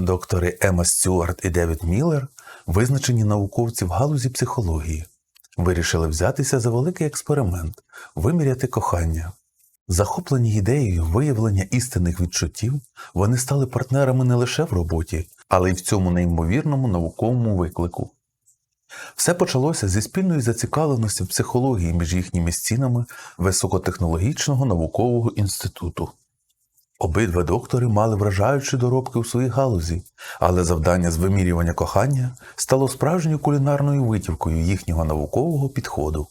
Доктори Ема Стюарт і Девід Міллер, визначені науковці в галузі психології, вирішили взятися за великий експеримент виміряти кохання. Захоплені ідеєю виявлення істинних відчуттів, вони стали партнерами не лише в роботі, але й в цьому неймовірному науковому виклику. Все почалося зі спільної зацікавленості в психології між їхніми стінами високотехнологічного наукового інституту. Обидва доктори мали вражаючі доробки у своїй галузі, але завдання з вимірювання кохання стало справжньою кулінарною витівкою їхнього наукового підходу.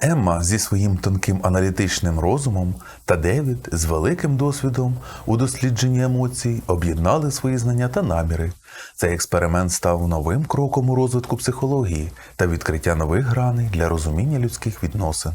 Емма зі своїм тонким аналітичним розумом та Девід з великим досвідом у дослідженні емоцій об'єднали свої знання та наміри. Цей експеримент став новим кроком у розвитку психології та відкриття нових граней для розуміння людських відносин.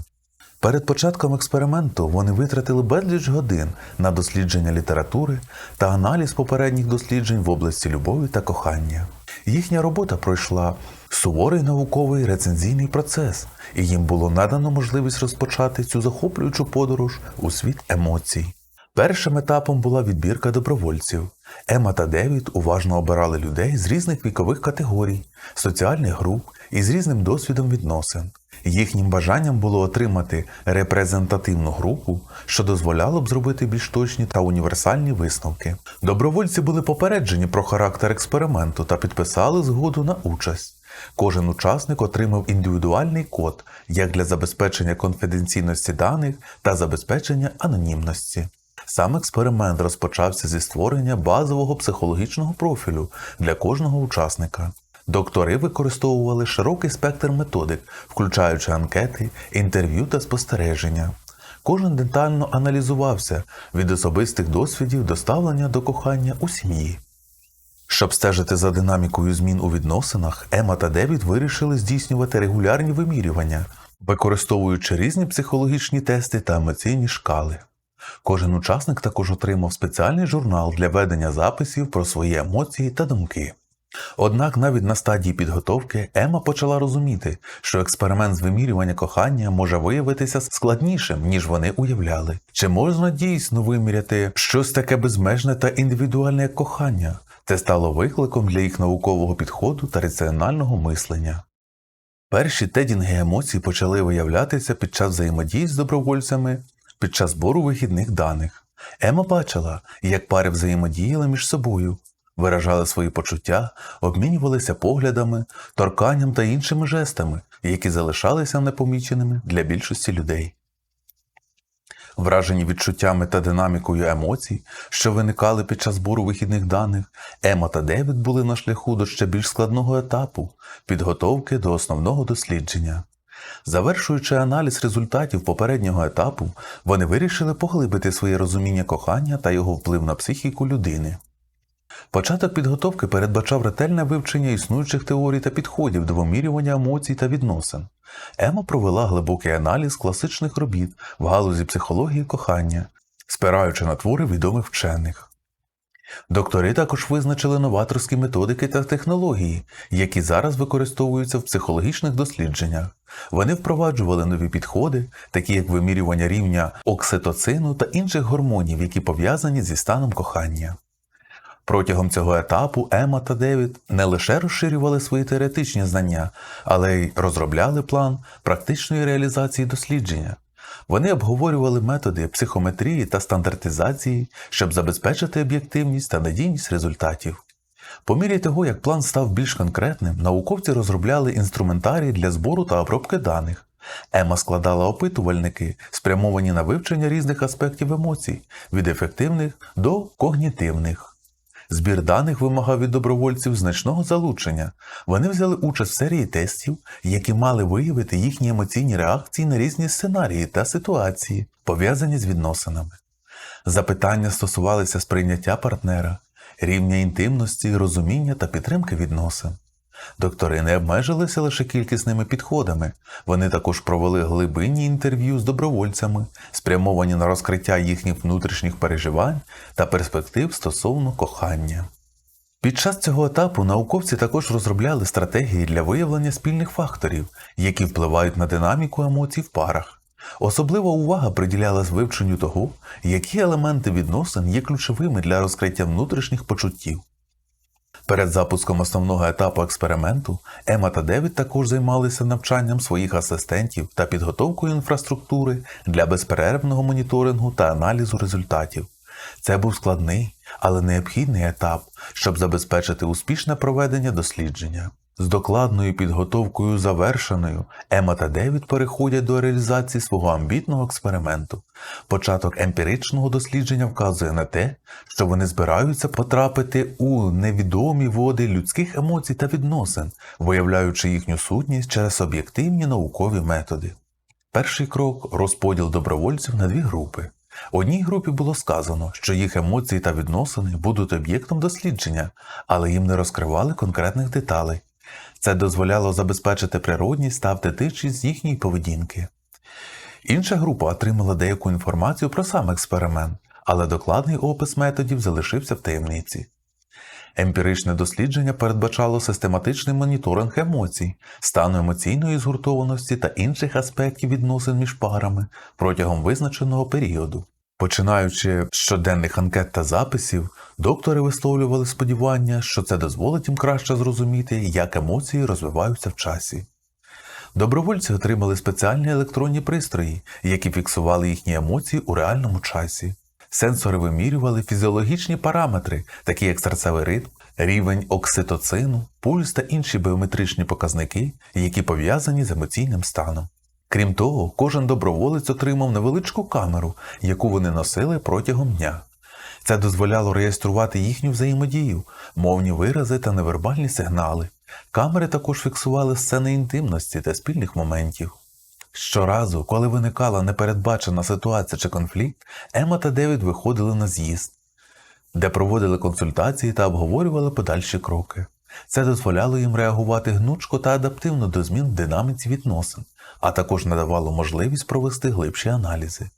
Перед початком експерименту вони витратили безліч годин на дослідження літератури та аналіз попередніх досліджень в області любові та кохання. Їхня робота пройшла суворий науковий рецензійний процес, і їм було надано можливість розпочати цю захоплюючу подорож у світ емоцій. Першим етапом була відбірка добровольців. Ема та Девід уважно обирали людей з різних вікових категорій, соціальних груп і з різним досвідом відносин. Їхнім бажанням було отримати репрезентативну групу, що дозволяло б зробити більш точні та універсальні висновки. Добровольці були попереджені про характер експерименту та підписали згоду на участь. Кожен учасник отримав індивідуальний код як для забезпечення конфіденційності даних та забезпечення анонімності. Сам експеримент розпочався зі створення базового психологічного профілю для кожного учасника. Доктори використовували широкий спектр методик, включаючи анкети, інтерв'ю та спостереження. Кожен детально аналізувався від особистих досвідів до ставлення до кохання у сім'ї. Щоб стежити за динамікою змін у відносинах, Ема та Девід вирішили здійснювати регулярні вимірювання, використовуючи різні психологічні тести та емоційні шкали. Кожен учасник також отримав спеціальний журнал для ведення записів про свої емоції та думки. Однак навіть на стадії підготовки Ема почала розуміти, що експеримент з вимірювання кохання може виявитися складнішим, ніж вони уявляли. Чи можна дійсно виміряти щось таке безмежне та індивідуальне як кохання? Це стало викликом для їх наукового підходу та раціонального мислення. Перші тедінги емоцій почали виявлятися під час взаємодії з добровольцями під час збору вихідних даних. Ема бачила, як пари взаємодіяли між собою, виражали свої почуття, обмінювалися поглядами, торканням та іншими жестами, які залишалися непоміченими для більшості людей. Вражені відчуттями та динамікою емоцій, що виникали під час збору вихідних даних, Ема та Девід були на шляху до ще більш складного етапу підготовки до основного дослідження. Завершуючи аналіз результатів попереднього етапу, вони вирішили поглибити своє розуміння кохання та його вплив на психіку людини. Початок підготовки передбачав ретельне вивчення існуючих теорій та підходів до вимірювання емоцій та відносин. Ема провела глибокий аналіз класичних робіт в галузі психології кохання, спираючи на твори відомих вчених. Доктори також визначили новаторські методики та технології, які зараз використовуються в психологічних дослідженнях. Вони впроваджували нові підходи, такі як вимірювання рівня окситоцину та інших гормонів, які пов'язані зі станом кохання. Протягом цього етапу Ема та Девід не лише розширювали свої теоретичні знання, але й розробляли план практичної реалізації дослідження. Вони обговорювали методи психометрії та стандартизації, щоб забезпечити об'єктивність та надійність результатів. По мірі того, як план став більш конкретним, науковці розробляли інструментарій для збору та обробки даних. Ема складала опитувальники, спрямовані на вивчення різних аспектів емоцій, від ефективних до когнітивних. Збір даних вимагав від добровольців значного залучення. Вони взяли участь в серії тестів, які мали виявити їхні емоційні реакції на різні сценарії та ситуації, пов'язані з відносинами. Запитання стосувалися сприйняття партнера, рівня інтимності, розуміння та підтримки відносин. Доктори не обмежилися лише кількісними підходами, вони також провели глибинні інтерв'ю з добровольцями, спрямовані на розкриття їхніх внутрішніх переживань та перспектив стосовно кохання. Під час цього етапу науковці також розробляли стратегії для виявлення спільних факторів, які впливають на динаміку емоцій в парах. Особлива увага приділялась вивченню того, які елементи відносин є ключовими для розкриття внутрішніх почуттів. Перед запуском основного етапу експерименту Ема та Девід також займалися навчанням своїх асистентів та підготовкою інфраструктури для безперервного моніторингу та аналізу результатів. Це був складний, але необхідний етап, щоб забезпечити успішне проведення дослідження. З докладною підготовкою завершеною, Ема та Девід переходять до реалізації свого амбітного експерименту. Початок емпіричного дослідження вказує на те, що вони збираються потрапити у невідомі води людських емоцій та відносин, виявляючи їхню сутність через об'єктивні наукові методи. Перший крок розподіл добровольців на дві групи. Одній групі було сказано, що їх емоції та відносини будуть об'єктом дослідження, але їм не розкривали конкретних деталей. Це дозволяло забезпечити природність та автентичність їхньої поведінки. Інша група отримала деяку інформацію про сам експеримент, але докладний опис методів залишився в таємниці. Емпіричне дослідження передбачало систематичний моніторинг емоцій, стану емоційної згуртованості та інших аспектів відносин між парами протягом визначеного періоду. Починаючи з щоденних анкет та записів, доктори висловлювали сподівання, що це дозволить їм краще зрозуміти, як емоції розвиваються в часі. Добровольці отримали спеціальні електронні пристрої, які фіксували їхні емоції у реальному часі. Сенсори вимірювали фізіологічні параметри, такі як серцевий ритм, рівень окситоцину, пульс та інші біометричні показники, які пов'язані з емоційним станом. Крім того, кожен доброволець отримав невеличку камеру, яку вони носили протягом дня. Це дозволяло реєструвати їхню взаємодію, мовні вирази та невербальні сигнали. Камери також фіксували сцени інтимності та спільних моментів. Щоразу, коли виникала непередбачена ситуація чи конфлікт, Ема та Девід виходили на з'їзд, де проводили консультації та обговорювали подальші кроки. Це дозволяло їм реагувати гнучко та адаптивно до змін в динаміці відносин, а також надавало можливість провести глибші аналізи.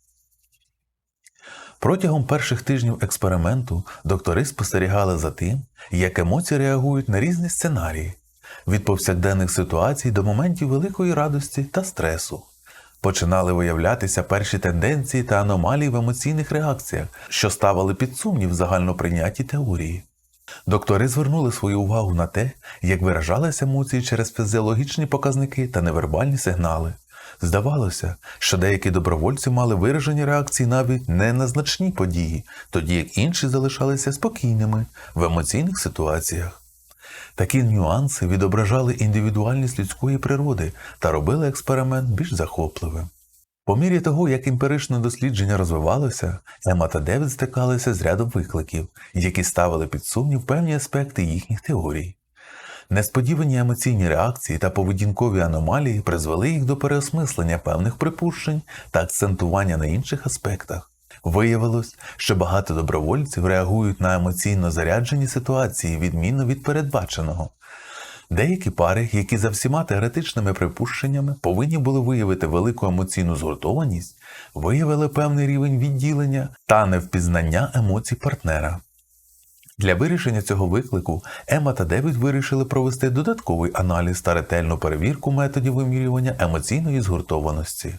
Протягом перших тижнів експерименту доктори спостерігали за тим, як емоції реагують на різні сценарії від повсякденних ситуацій до моментів великої радості та стресу. Починали виявлятися перші тенденції та аномалії в емоційних реакціях, що ставили під сумнів загальноприйняті теорії. Доктори звернули свою увагу на те, як виражалися емоції через фізіологічні показники та невербальні сигнали. Здавалося, що деякі добровольці мали виражені реакції навіть не на значні події, тоді як інші залишалися спокійними в емоційних ситуаціях. Такі нюанси відображали індивідуальність людської природи та робили експеримент більш захопливим. По мірі того, як емпіричне дослідження розвивалося, Ема та Девід стикалися з рядом викликів, які ставили під сумнів певні аспекти їхніх теорій. Несподівані емоційні реакції та поведінкові аномалії призвели їх до переосмислення певних припущень та акцентування на інших аспектах. Виявилось, що багато добровольців реагують на емоційно заряджені ситуації відмінно від передбаченого. Деякі пари, які за всіма теоретичними припущеннями повинні були виявити велику емоційну згуртованість, виявили певний рівень відділення та невпізнання емоцій партнера. Для вирішення цього виклику Ема та Девід вирішили провести додатковий аналіз та ретельну перевірку методів вимірювання емоційної згуртованості.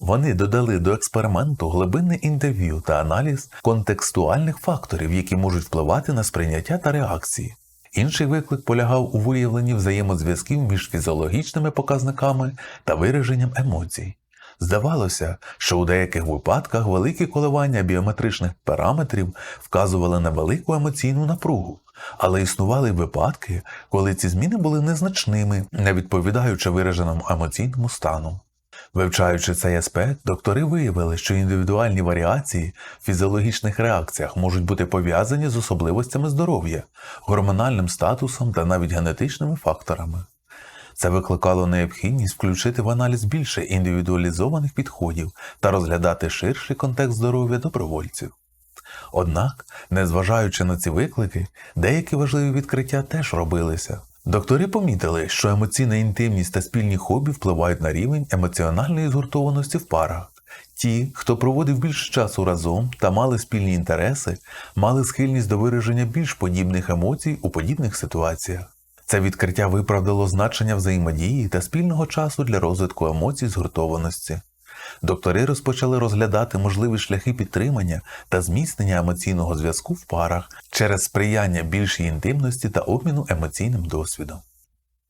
Вони додали до експерименту глибинне інтерв'ю та аналіз контекстуальних факторів, які можуть впливати на сприйняття та реакції. Інший виклик полягав у виявленні взаємозв'язків між фізіологічними показниками та вираженням емоцій. Здавалося, що у деяких випадках великі коливання біометричних параметрів вказували на велику емоційну напругу, але існували випадки, коли ці зміни були незначними, не відповідаючи вираженому емоційному стану. Вивчаючи цей аспект, доктори виявили, що індивідуальні варіації в фізіологічних реакціях можуть бути пов'язані з особливостями здоров'я, гормональним статусом та навіть генетичними факторами. Це викликало необхідність включити в аналіз більше індивідуалізованих підходів та розглядати ширший контекст здоров'я добровольців. Однак, незважаючи на ці виклики, деякі важливі відкриття теж робилися. Доктори помітили, що емоційна інтимність та спільні хобі впливають на рівень емоціональної згуртованості в парах. Ті, хто проводив більше часу разом та мали спільні інтереси, мали схильність до вираження більш подібних емоцій у подібних ситуаціях. Це відкриття виправдало значення взаємодії та спільного часу для розвитку емоцій згуртованості. Доктори розпочали розглядати можливі шляхи підтримання та зміцнення емоційного зв'язку в парах через сприяння більшій інтимності та обміну емоційним досвідом.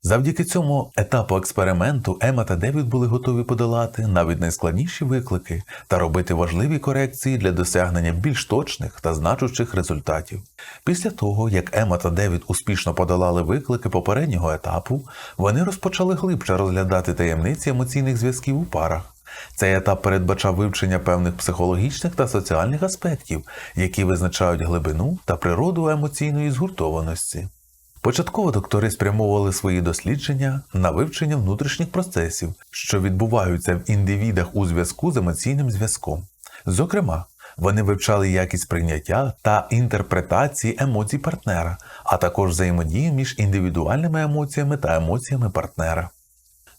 Завдяки цьому етапу експерименту Ема та Девід були готові подолати навіть найскладніші виклики та робити важливі корекції для досягнення більш точних та значущих результатів. Після того, як Ема та Девід успішно подолали виклики попереднього етапу, вони розпочали глибше розглядати таємниці емоційних зв'язків у парах. Цей етап передбачав вивчення певних психологічних та соціальних аспектів, які визначають глибину та природу емоційної згуртованості. Початково доктори спрямовували свої дослідження на вивчення внутрішніх процесів, що відбуваються в індивідах у зв'язку з емоційним зв'язком. Зокрема, вони вивчали якість прийняття та інтерпретації емоцій партнера, а також взаємодію між індивідуальними емоціями та емоціями партнера.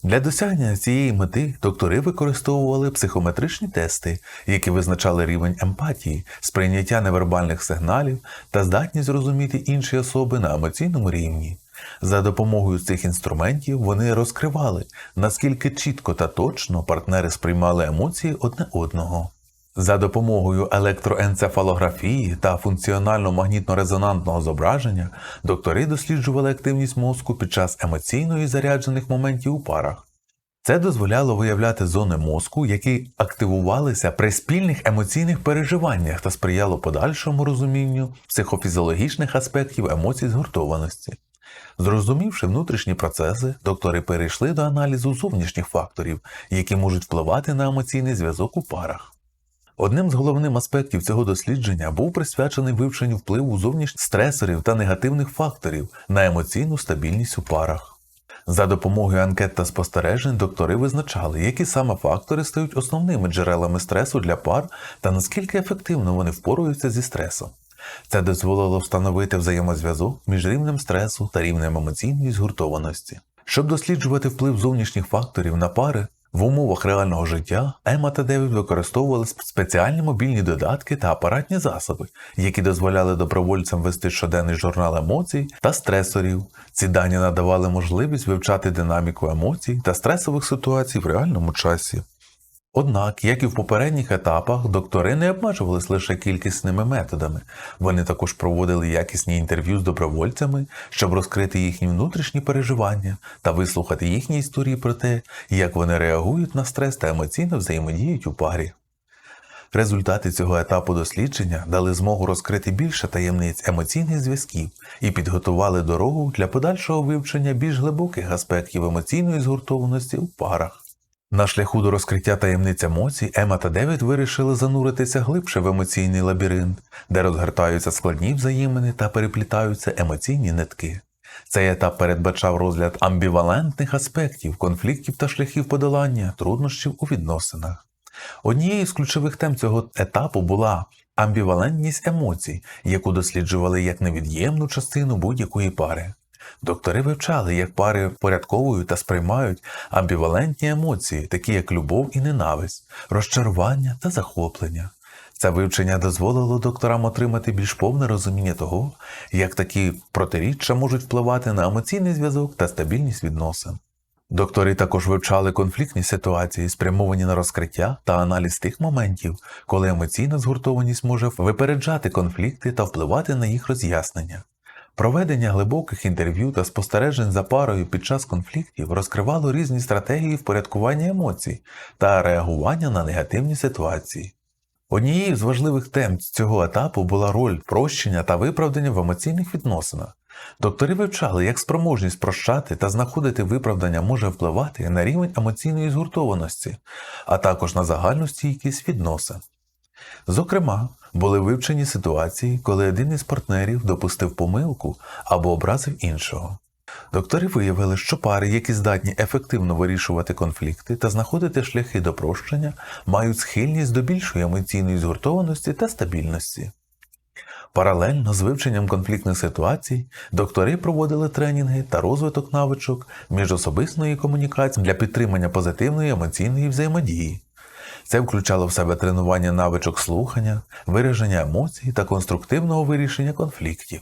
Для досягнення цієї мети доктори використовували психометричні тести, які визначали рівень емпатії, сприйняття невербальних сигналів та здатність зрозуміти інші особи на емоційному рівні. За допомогою цих інструментів вони розкривали, наскільки чітко та точно партнери сприймали емоції одне одного. За допомогою електроенцефалографії та функціонально-магнітно-резонантного зображення доктори досліджували активність мозку під час емоційно і заряджених моментів у парах. Це дозволяло виявляти зони мозку, які активувалися при спільних емоційних переживаннях та сприяло подальшому розумінню психофізіологічних аспектів емоцій згуртованості. Зрозумівши внутрішні процеси, доктори перейшли до аналізу зовнішніх факторів, які можуть впливати на емоційний зв'язок у парах. Одним з головних аспектів цього дослідження був присвячений вивченню впливу зовнішніх стресорів та негативних факторів на емоційну стабільність у парах. За допомогою анкет та спостережень доктори визначали, які саме фактори стають основними джерелами стресу для пар та наскільки ефективно вони впораються зі стресом. Це дозволило встановити взаємозв'язок між рівнем стресу та рівнем емоційної згуртованості. Щоб досліджувати вплив зовнішніх факторів на пари, в умовах реального життя Ема та Девід використовували спеціальні мобільні додатки та апаратні засоби, які дозволяли добровольцям вести щоденний журнал емоцій та стресорів. Ці дані надавали можливість вивчати динаміку емоцій та стресових ситуацій в реальному часі. Однак, як і в попередніх етапах, доктори не обмежувались лише кількісними методами. Вони також проводили якісні інтерв'ю з добровольцями, щоб розкрити їхні внутрішні переживання та вислухати їхні історії про те, як вони реагують на стрес та емоційно взаємодіють у парі. Результати цього етапу дослідження дали змогу розкрити більше таємниць емоційних зв'язків і підготували дорогу для подальшого вивчення більш глибоких аспектів емоційної згуртованості у парах. На шляху до розкриття таємниць емоцій Ема та Девід вирішили зануритися глибше в емоційний лабіринт, де розгортаються складні взаємини та переплітаються емоційні нитки. Цей етап передбачав розгляд амбівалентних аспектів, конфліктів та шляхів подолання, труднощів у відносинах. Однією з ключових тем цього етапу була амбівалентність емоцій, яку досліджували як невід'ємну частину будь-якої пари. Доктори вивчали, як пари порядковують та сприймають амбівалентні емоції, такі як любов і ненависть, розчарування та захоплення. Це вивчення дозволило докторам отримати більш повне розуміння того, як такі протиріччя можуть впливати на емоційний зв'язок та стабільність відносин. Доктори також вивчали конфліктні ситуації, спрямовані на розкриття та аналіз тих моментів, коли емоційна згуртованість може випереджати конфлікти та впливати на їх роз'яснення. Проведення глибоких інтерв'ю та спостережень за парою під час конфліктів розкривало різні стратегії впорядкування емоцій та реагування на негативні ситуації. Однією з важливих тем цього етапу була роль прощення та виправдання в емоційних відносинах. Доктори вивчали, як спроможність прощати та знаходити виправдання може впливати на рівень емоційної згуртованості, а також на загальну стійкість відносин. Зокрема, були вивчені ситуації, коли один із партнерів допустив помилку або образив іншого. Доктори виявили, що пари, які здатні ефективно вирішувати конфлікти та знаходити шляхи до прощення, мають схильність до більшої емоційної згуртованості та стабільності. Паралельно з вивченням конфліктних ситуацій доктори проводили тренінги та розвиток навичок міжособисної комунікації для підтримання позитивної емоційної взаємодії. Це включало в себе тренування навичок слухання, вираження емоцій та конструктивного вирішення конфліктів.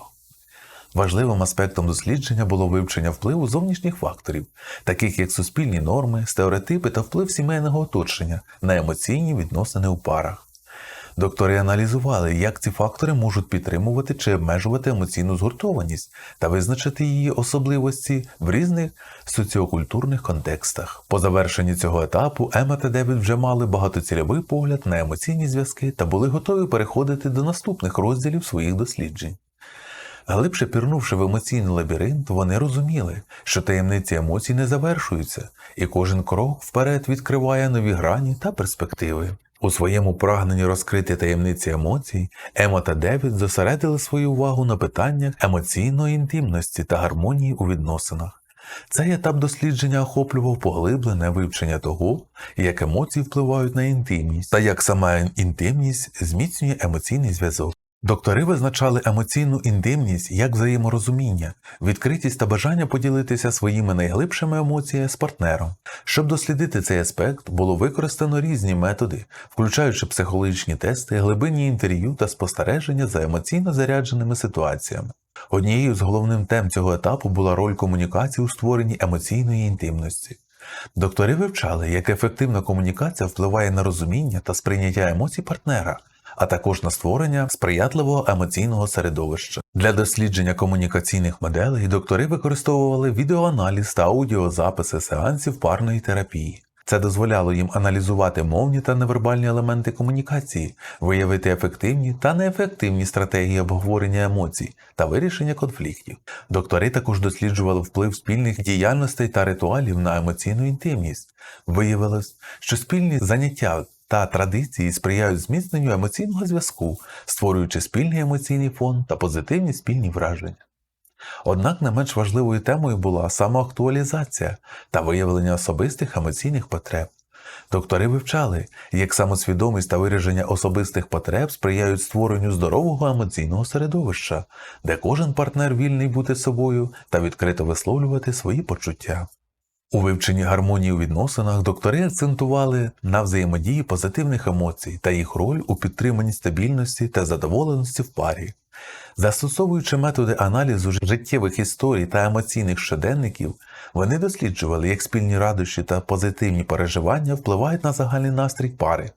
Важливим аспектом дослідження було вивчення впливу зовнішніх факторів, таких як суспільні норми, стереотипи та вплив сімейного оточення на емоційні відносини у парах. Доктори аналізували, як ці фактори можуть підтримувати чи обмежувати емоційну згуртованість та визначити її особливості в різних соціокультурних контекстах. По завершенні цього етапу Ема та Девід вже мали багатоцільовий погляд на емоційні зв'язки та були готові переходити до наступних розділів своїх досліджень. Глибше пірнувши в емоційний лабіринт, вони розуміли, що таємниці емоцій не завершуються, і кожен крок вперед відкриває нові грані та перспективи. У своєму прагненні розкрити таємниці емоцій, Ема та Девід зосередили свою увагу на питаннях емоційної інтимності та гармонії у відносинах. Цей етап дослідження охоплював поглиблене вивчення того, як емоції впливають на інтимність та як сама інтимність зміцнює емоційний зв'язок. Доктори визначали емоційну інтимність як взаєморозуміння, відкритість та бажання поділитися своїми найглибшими емоціями з партнером. Щоб дослідити цей аспект, було використано різні методи, включаючи психологічні тести, глибинні інтерв'ю та спостереження за емоційно зарядженими ситуаціями. Однією з головних тем цього етапу була роль комунікації у створенні емоційної інтимності. Доктори вивчали, як ефективна комунікація впливає на розуміння та сприйняття емоцій партнера, а також на створення сприятливого емоційного середовища. Для дослідження комунікаційних моделей доктори використовували відеоаналіз та аудіозаписи сеансів парної терапії. Це дозволяло їм аналізувати мовні та невербальні елементи комунікації, виявити ефективні та неефективні стратегії обговорення емоцій та вирішення конфліктів. Доктори також досліджували вплив спільних діяльностей та ритуалів на емоційну інтимність. Виявилось, що спільні заняття та традиції сприяють зміцненню емоційного зв'язку, створюючи спільний емоційний фон та позитивні спільні враження. Однак не менш важливою темою була самоактуалізація та виявлення особистих емоційних потреб. Доктори вивчали, як самосвідомість та вираження особистих потреб сприяють створенню здорового емоційного середовища, де кожен партнер вільний бути собою та відкрито висловлювати свої почуття. У вивченні гармонії у відносинах доктори акцентували на взаємодії позитивних емоцій та їх роль у підтриманні стабільності та задоволеності в парі. Застосовуючи методи аналізу життєвих історій та емоційних щоденників, вони досліджували, як спільні радощі та позитивні переживання впливають на загальний настрій пари.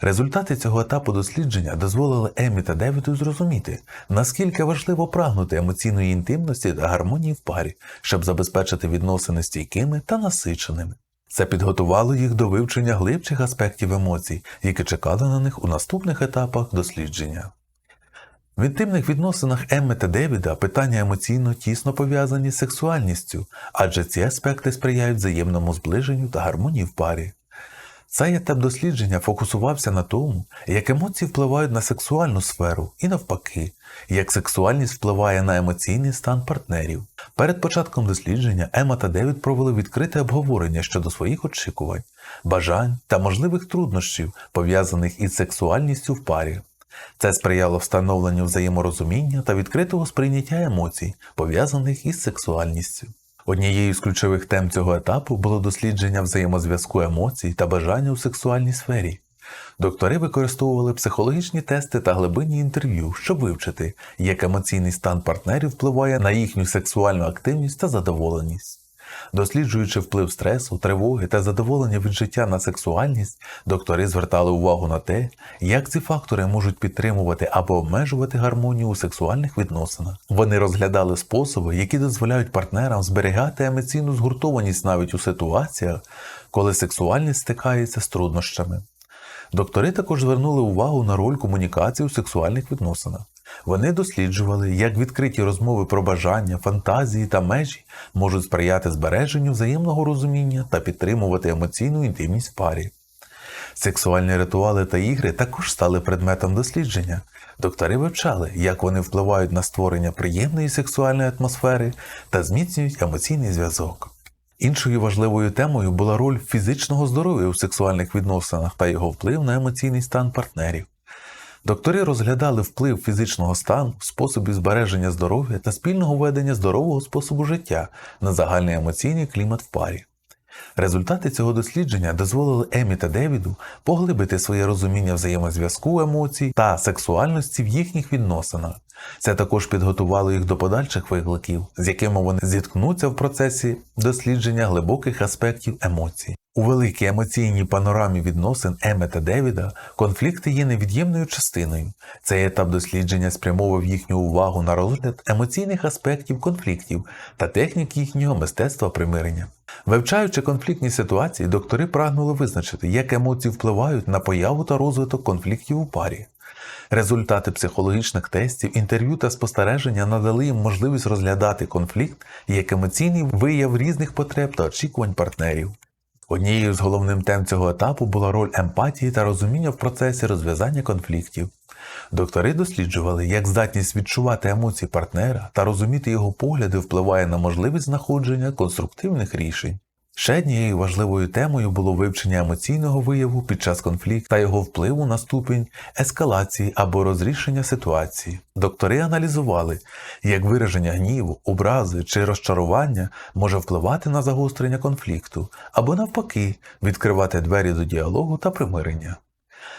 Результати цього етапу дослідження дозволили Емі та Девіду зрозуміти, наскільки важливо прагнути емоційної інтимності та гармонії в парі, щоб забезпечити відносини стійкими та насиченими. Це підготувало їх до вивчення глибших аспектів емоцій, які чекали на них у наступних етапах дослідження. В інтимних відносинах Емми та Девіда питання емоційно тісно пов'язані з сексуальністю, адже ці аспекти сприяють взаємному зближенню та гармонії в парі. Цей етап дослідження фокусувався на тому, як емоції впливають на сексуальну сферу і навпаки, як сексуальність впливає на емоційний стан партнерів. Перед початком дослідження Ема та Девід провели відкрите обговорення щодо своїх очікувань, бажань та можливих труднощів, пов'язаних із сексуальністю в парі. Це сприяло встановленню взаєморозуміння та відкритого сприйняття емоцій, пов'язаних із сексуальністю. Однією з ключових тем цього етапу було дослідження взаємозв'язку емоцій та бажання у сексуальній сфері. Доктори використовували психологічні тести та глибинні інтерв'ю, щоб вивчити, як емоційний стан партнерів впливає на їхню сексуальну активність та задоволеність. Досліджуючи вплив стресу, тривоги та задоволення від життя на сексуальність, доктори звертали увагу на те, як ці фактори можуть підтримувати або обмежувати гармонію у сексуальних відносинах. Вони розглядали способи, які дозволяють партнерам зберігати емоційну згуртованість навіть у ситуаціях, коли сексуальність стикається з труднощами. Доктори також звернули увагу на роль комунікації у сексуальних відносинах. Вони досліджували, як відкриті розмови про бажання, фантазії та межі можуть сприяти збереженню взаємного розуміння та підтримувати емоційну інтимність парі. Сексуальні ритуали та ігри також стали предметом дослідження. Доктори вивчали, як вони впливають на створення приємної сексуальної атмосфери та зміцнюють емоційний зв'язок. Іншою важливою темою була роль фізичного здоров'я у сексуальних відносинах та його вплив на емоційний стан партнерів. Доктори розглядали вплив фізичного стану, способів збереження здоров'я та спільного ведення здорового способу життя на загальний емоційний клімат в парі. Результати цього дослідження дозволили Емі та Девіду поглибити своє розуміння взаємозв'язку емоцій та сексуальності в їхніх відносинах. Це також підготувало їх до подальших викликів, з якими вони зіткнуться в процесі дослідження глибоких аспектів емоцій. У великій емоційній панорамі відносин Еми та Девіда конфлікти є невід'ємною частиною. Цей етап дослідження спрямовував їхню увагу на розгляд емоційних аспектів конфліктів та технік їхнього мистецтва примирення. Вивчаючи конфліктні ситуації, доктори прагнули визначити, як емоції впливають на появу та розвиток конфліктів у парі. Результати психологічних тестів, інтерв'ю та спостереження надали їм можливість розглядати конфлікт як емоційний вияв різних потреб та очікувань партнерів. Однією з головним тем цього етапу була роль емпатії та розуміння в процесі розв'язання конфліктів. Доктори досліджували, як здатність відчувати емоції партнера та розуміти його погляди впливає на можливість знаходження конструктивних рішень. Ще однією важливою темою було вивчення емоційного вияву під час конфлікту та його впливу на ступінь ескалації або розрішення ситуації. Доктори аналізували, як вираження гніву, образи чи розчарування може впливати на загострення конфлікту, або навпаки, відкривати двері до діалогу та примирення.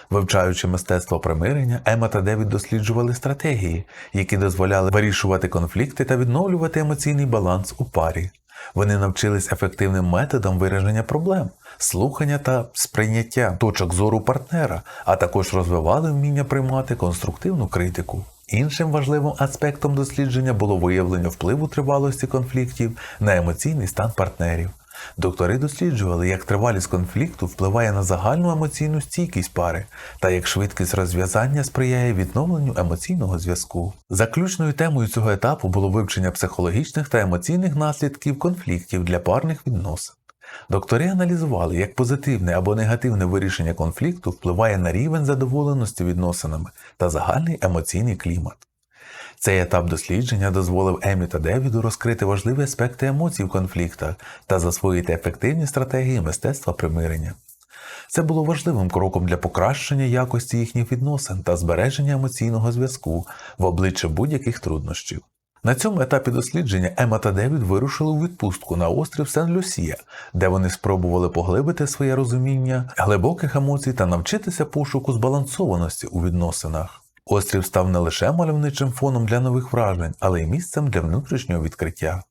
Вивчаючи мистецтво примирення, Ема та Девід досліджували стратегії, які дозволяли вирішувати конфлікти та відновлювати емоційний баланс у парі. Вони навчились ефективним методам вираження проблем, слухання та сприйняття точок зору партнера, а також розвивали вміння приймати конструктивну критику. Іншим важливим аспектом дослідження було виявлення впливу тривалості конфліктів на емоційний стан партнерів. Доктори досліджували, як тривалість конфлікту впливає на загальну емоційну стійкість пари та як швидкість розв'язання сприяє відновленню емоційного зв'язку. Заключною темою цього етапу було вивчення психологічних та емоційних наслідків конфліктів для парних відносин. Доктори аналізували, як позитивне або негативне вирішення конфлікту впливає на рівень задоволеності відносинами та загальний емоційний клімат. Цей етап дослідження дозволив Емі та Девіду розкрити важливі аспекти емоцій в конфліктах та засвоїти ефективні стратегії мистецтва примирення. Це було важливим кроком для покращення якості їхніх відносин та збереження емоційного зв'язку в обличчя будь-яких труднощів. На цьому етапі дослідження Ема та Девід вирушили у відпустку на острів Сен-Люсія, де вони спробували поглибити своє розуміння глибоких емоцій та навчитися пошуку збалансованості у відносинах. Острів став не лише мальовничим фоном для нових вражень, але й місцем для внутрішнього відкриття.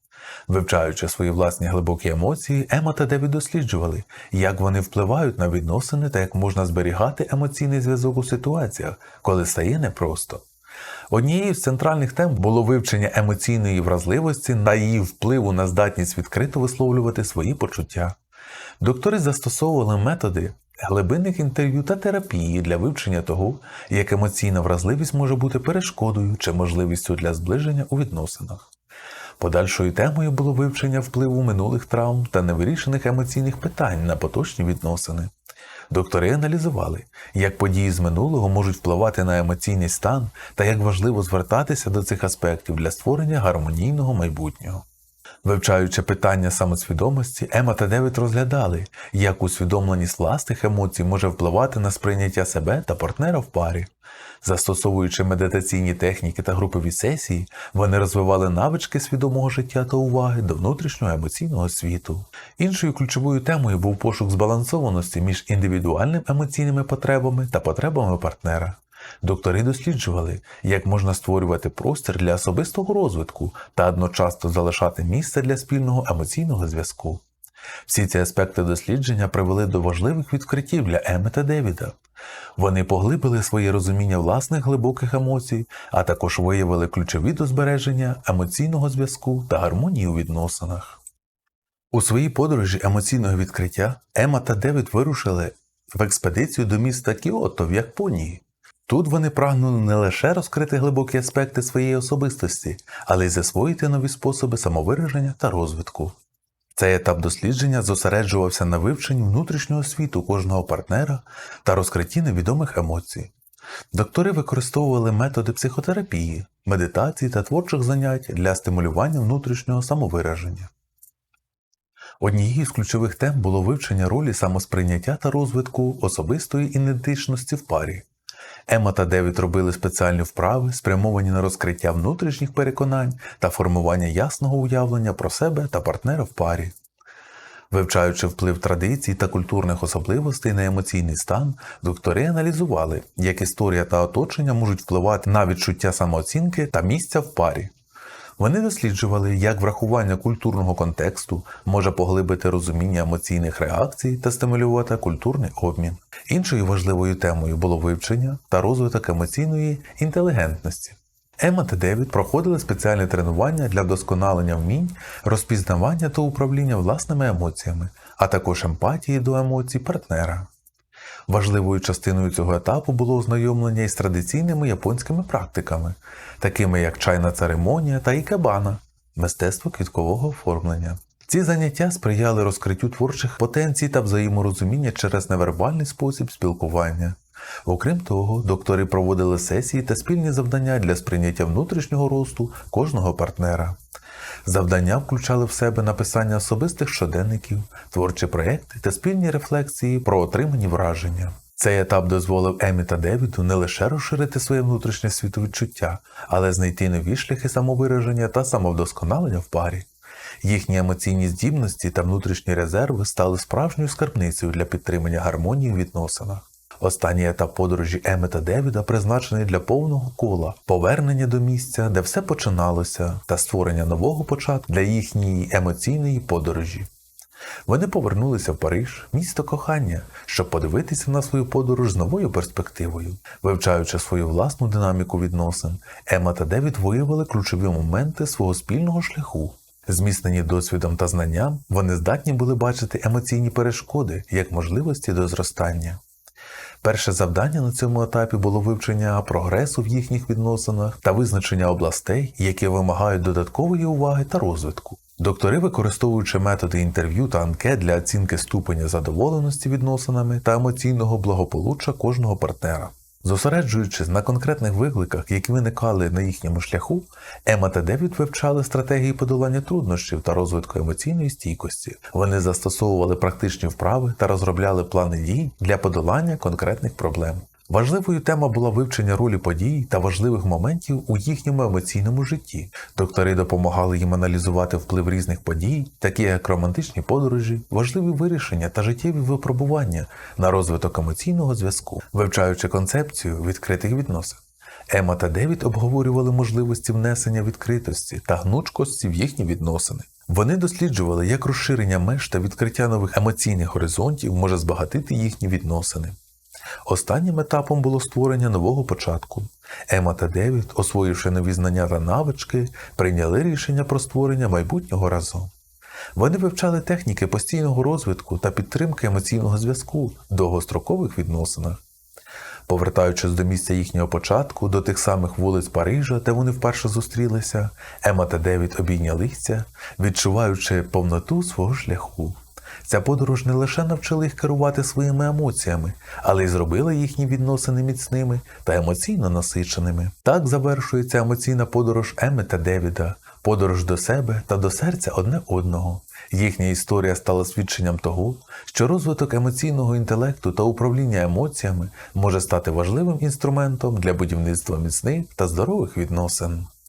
Вивчаючи свої власні глибокі емоції, Ема та Девід досліджували, як вони впливають на відносини та як можна зберігати емоційний зв'язок у ситуаціях, коли стає непросто. Однією з центральних тем було вивчення емоційної вразливості та її впливу на здатність відкрито висловлювати свої почуття. Доктори застосовували методи глибинних інтерв'ю та терапії для вивчення того, як емоційна вразливість може бути перешкодою чи можливістю для зближення у відносинах. Подальшою темою було вивчення впливу минулих травм та невирішених емоційних питань на поточні відносини. Доктори аналізували, як події з минулого можуть впливати на емоційний стан та як важливо звертатися до цих аспектів для створення гармонійного майбутнього. Вивчаючи питання самосвідомості, Ема та Девід розглядали, як усвідомленість власних емоцій може впливати на сприйняття себе та партнера в парі. Застосовуючи медитаційні техніки та групові сесії, вони розвивали навички свідомого життя та уваги до внутрішнього емоційного світу. Іншою ключовою темою був пошук збалансованості між індивідуальними емоційними потребами та потребами партнера. Доктори досліджували, як можна створювати простір для особистого розвитку та одночасно залишати місце для спільного емоційного зв'язку. Всі ці аспекти дослідження привели до важливих відкриттів для Еми та Девіда. Вони поглибили своє розуміння власних глибоких емоцій, а також виявили ключові до збереження емоційного зв'язку та гармонії у відносинах. У своїй подорожі емоційного відкриття Ема та Девід вирушили в експедицію до міста Кіото в Японії. Тут вони прагнули не лише розкрити глибокі аспекти своєї особистості, але й засвоїти нові способи самовираження та розвитку. Цей етап дослідження зосереджувався на вивченні внутрішнього світу кожного партнера та розкритті невідомих емоцій. Доктори використовували методи психотерапії, медитації та творчих занять для стимулювання внутрішнього самовираження. Однією з ключових тем було вивчення ролі самосприйняття та розвитку особистої ідентичності в парі. Ема та Девід робили спеціальні вправи, спрямовані на розкриття внутрішніх переконань та формування ясного уявлення про себе та партнера в парі. Вивчаючи вплив традицій та культурних особливостей на емоційний стан, доктори аналізували, як історія та оточення можуть впливати на відчуття самооцінки та місця в парі. Вони досліджували, як врахування культурного контексту може поглибити розуміння емоційних реакцій та стимулювати культурний обмін. Іншою важливою темою було вивчення та розвиток емоційної інтелігентності. Ема та Девід проходили спеціальне тренування для вдосконалення вмінь, розпізнавання та управління власними емоціями, а також емпатії до емоцій партнера. Важливою частиною цього етапу було ознайомлення із традиційними японськими практиками, такими як чайна церемонія та ікебана мистецтво квіткового оформлення. Ці заняття сприяли розкриттю творчих потенцій та взаєморозуміння через невербальний спосіб спілкування. Окрім того, доктори проводили сесії та спільні завдання для сприйняття внутрішнього росту кожного партнера. Завдання включали в себе написання особистих щоденників, творчі проекти та спільні рефлексії про отримані враження. Цей етап дозволив Емі та Девіду не лише розширити своє внутрішнє світовідчуття, але знайти нові шляхи самовираження та самовдосконалення в парі. Їхні емоційні здібності та внутрішні резерви стали справжньою скарбницею для підтримання гармонії в відносинах. Останній етап подорожі Еми та Девіда призначений для повного кола, повернення до місця, де все починалося, та створення нового початку для їхньої емоційної подорожі. Вони повернулися в Париж, місто кохання, щоб подивитися на свою подорож з новою перспективою. Вивчаючи свою власну динаміку відносин, Ема та Девід виявили ключові моменти свого спільного шляху. Зміцнені досвідом та знанням, вони здатні були бачити емоційні перешкоди як можливості до зростання. Перше завдання на цьому етапі було вивчення прогресу в їхніх відносинах та визначення областей, які вимагають додаткової уваги та розвитку. Доктори, використовуючи методи інтерв'ю та анкет для оцінки ступеня задоволеності відносинами та емоційного благополуччя кожного партнера. Зосереджуючись на конкретних викликах, які виникали на їхньому шляху, Ема та Девід вивчали стратегії подолання труднощів та розвитку емоційної стійкості. Вони застосовували практичні вправи та розробляли плани дій для подолання конкретних проблем. Важливою тема була вивчення ролі подій та важливих моментів у їхньому емоційному житті. Доктори допомагали їм аналізувати вплив різних подій, такі як романтичні подорожі, важливі вирішення та життєві випробування на розвиток емоційного зв'язку, вивчаючи концепцію відкритих відносин. Ема та Девід обговорювали можливості внесення відкритості та гнучкості в їхні відносини. Вони досліджували, як розширення меж та відкриття нових емоційних горизонтів може збагатити їхні відносини. Останнім етапом було створення нового початку. Ема та Девід, освоївши нові знання та навички, прийняли рішення про створення майбутнього разом. Вони вивчали техніки постійного розвитку та підтримки емоційного зв'язку в довгострокових відносинах. Повертаючись до місця їхнього початку, до тих самих вулиць Парижа, де вони вперше зустрілися, Ема та Девід обійнялися, відчуваючи повноту свого шляху. Ця подорож не лише навчила їх керувати своїми емоціями, але й зробила їхні відносини міцними та емоційно насиченими. Так завершується емоційна подорож Еми та Девіда, подорож до себе та до серця одне одного. Їхня історія стала свідченням того, що розвиток емоційного інтелекту та управління емоціями може стати важливим інструментом для будівництва міцних та здорових відносин.